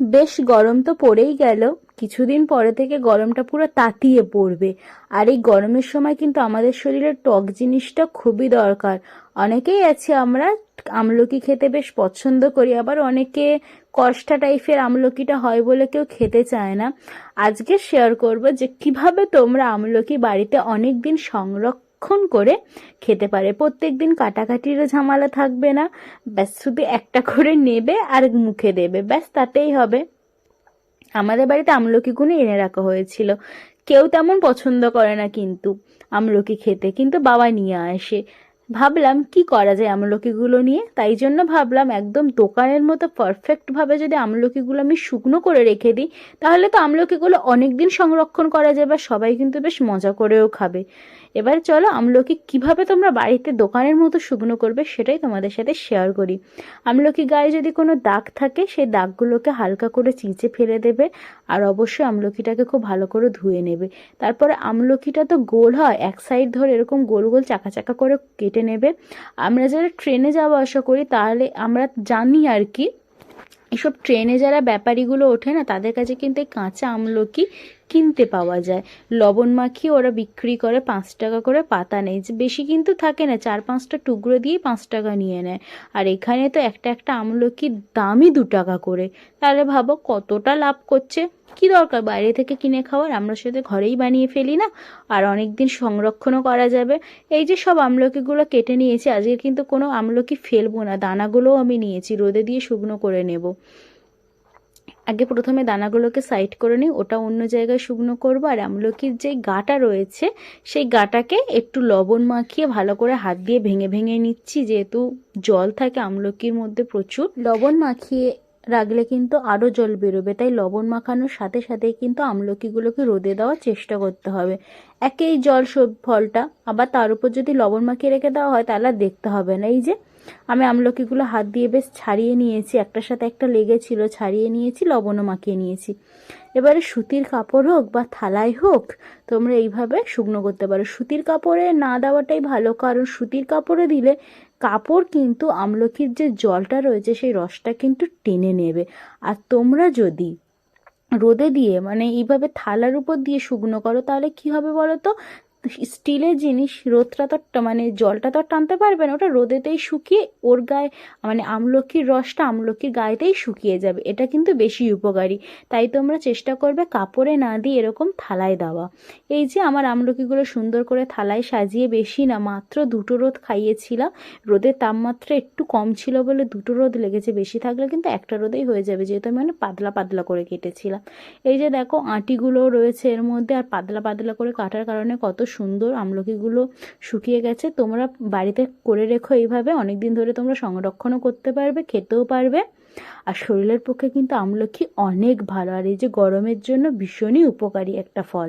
বেশ গরম তো পড়েই গেল। কিছুদিন পরে থেকে গরমটা পুরো তাতিয়ে পড়বে। আর এই গরমের সময় কিন্তু আমাদের শরীরে টক জিনিসটা খুবই দরকার। অনেকেই আছে আমরা, আমলকি খেতে বেশ পছন্দ করি, আবার অনেকে কষ্টা টাইপের আমলকিটা হয় বলে কেউ খেতে চায় না। আজকে শেয়ার করব যে কীভাবে তোমরা আমলকি বাড়িতে অনেক দিন সংরক্ষণ করে খেতে পারে। প্রত্যেক দিন কাটাকাটিরও ঝামেলা থাকবে না। ব্যাস, শুধু একটা করে নেবে আর মুখে দেবে। ব্যাস, তাতেই হবে। আমাদের বাড়িতে আমলকি গুনে এনে রাখা হয়েছিল। কেউ তেমন পছন্দ করে না কিন্তু আমলকি খেতে। কিন্তু বাবা নিয়ে আসে। ভাবলাম কি করা যায় আমলকিগুলো নিয়ে, তাই জন্য ভাবলাম একদম দোকানের মতো পারফেক্টভাবে যদি আমলকিগুলো আমি শুকনো করে রেখে দিই, তাহলে তো আমলকিগুলো অনেক দিন সংরক্ষণ করা যায় বা সবাই কিন্তু বেশ মজা করেও খাবে। এবার চলো আমলকি কীভাবে তোমরা বাড়িতে দোকানের মতো শুকনো করবে সেটাই তোমাদের সাথে শেয়ার করি। আমলকি গায়ে যদি কোনো দাগ থাকে, সেই দাগগুলোকে হালকা করে চিঁচে ফেলে দেবে আর অবশ্যই আমলকিটাকে খুব ভালো করে ধুয়ে নেবে। তারপরে আমলকিটা তো গোল হয়, এক সাইড ধরে এরকম গোল গোল চাকা চাকা করে কেটে নেবে। আমরা যারা ট্রেনে যাওয়া আসা করি, তাহলে আমরা জানি আর কি, এসব ট্রেনে যারা ব্যাপারীগুলো ওঠে না, তাদের কাছে কিন্তু এই কাঁচা আমলকি কিনতে পাওয়া যায়। লবণ মাখিয়ে ওরা বিক্রি করে, পাঁচ টাকা করে পাতা নেই বেশি কিন্তু থাকে না, চার পাঁচটা টুকরো দিয়ে পাঁচ টাকা নিয়ে নেয়। আর এখানে তো একটা একটা আমলকির দামই দু টাকা করে। তাহলে ভাবো কতটা লাভ করছে। কি দরকার? বাইরে থেকে কিনে খাওয়ার? আমরা সেটা ঘরেই বানিয়ে ফেলি না? আর অনেক দিন সংরক্ষণও করা যাবে। এই যে সব আমলকিগুলো কেটে নিয়েছি, আজকে কিন্তু কোনো আমলকি ফেলব না। দানাগুলোও আমি নিয়েছি, রোদে দিয়ে শুকনো করে নেব। আগে প্রথমে দানাগুলোকে সাইড করে নিই, ওটা অন্য জায়গায় শুকনো করব, আর আমলকির যে গাটা রয়েছে, সেই গাটাকে একটু লবণ মাখিয়ে ভালো করে হাত দিয়ে ভেঙে ভেঙে নিচ্ছি, যেহেতু জল থাকে আমলকির মধ্যে প্রচুর। লবণ মাখিয়ে রাখলে কিন্তু আরও জল বেরোবে, তাই লবণ মাখানোর সাথে সাথে কিন্তু আমলকিগুলোকে রোদে দেওয়ার চেষ্টা করতে হবে। একেই জল ফলটা, আবার তার উপর যদি লবণ মাখিয়ে রেখে দেওয়া হয়, তাহলে দেখতে হবে না। এই যে, আমি আমলকিগুলো হাত দিয়ে বেশ ছাড়িয়ে নিয়েছি, একটার সাথে একটা লেগেছিল, ছাড়িয়ে নিয়েছি, লবণও মাখিয়ে নিয়েছি। এবারে সুতির কাপড় হোক বা থালায় হোক, তোমরা এইভাবে শুকনো করতে পারো। সুতির কাপড়ে না দেওয়াটাই ভালো, কারণ সুতির কাপড়ে দিলে কাপড় কিন্তু আমলকির যে জলটা রয়েছে, সেই রসটা কিন্তু টেনে নেবে। আর তোমরা যদি রোদে দিয়ে মানে এইভাবে থালার উপর দিয়ে শুকনো করো তাহলে কি হবে বলো তো স্টিলের জিনিস রোদটা তো মানে জলটা তো টানতে পারবে না, ওটা রোদেতেই শুকিয়ে ওর গায়ে মানে আমলকির রসটা আমলকির গায়েতেই শুকিয়ে যাবে, এটা কিন্তু বেশি উপকারী। তাই তোমরা চেষ্টা করবে কাপড়ে না দিয়ে এরকম থালায় দেওয়া। এই যে আমার আমলকিগুলো সুন্দর করে থালায় সাজিয়ে বেশি না, মাত্র দুটো রোদ খাইয়েছিলাম, রোদের তাপমাত্রা একটু কম ছিল বলে দুটো রোদ লেগেছে, বেশি থাকলে কিন্তু একটা রোদেই হয়ে যাবে, যেহেতু আমি মানে পাতলা পাতলা করে কেটেছিলাম। এই যে দেখো আঁটিগুলো রয়েছে এর মধ্যে, আর পাতলা পাতলা করে কাটার কারণে কত সুন্দর আমলকিগুলো শুকিয়ে গেছে। তোমরা বাড়িতে করে রেখো এইভাবে। অনেক দিন ধরে তোমরা সংরক্ষণও করতে পারবে, খেতেও পারবে। আর শরীরের পক্ষে কিন্তু আমলকি অনেক ভালো। আর এই যে গরমের জন্য ভীষণই উপকারী একটা ফল।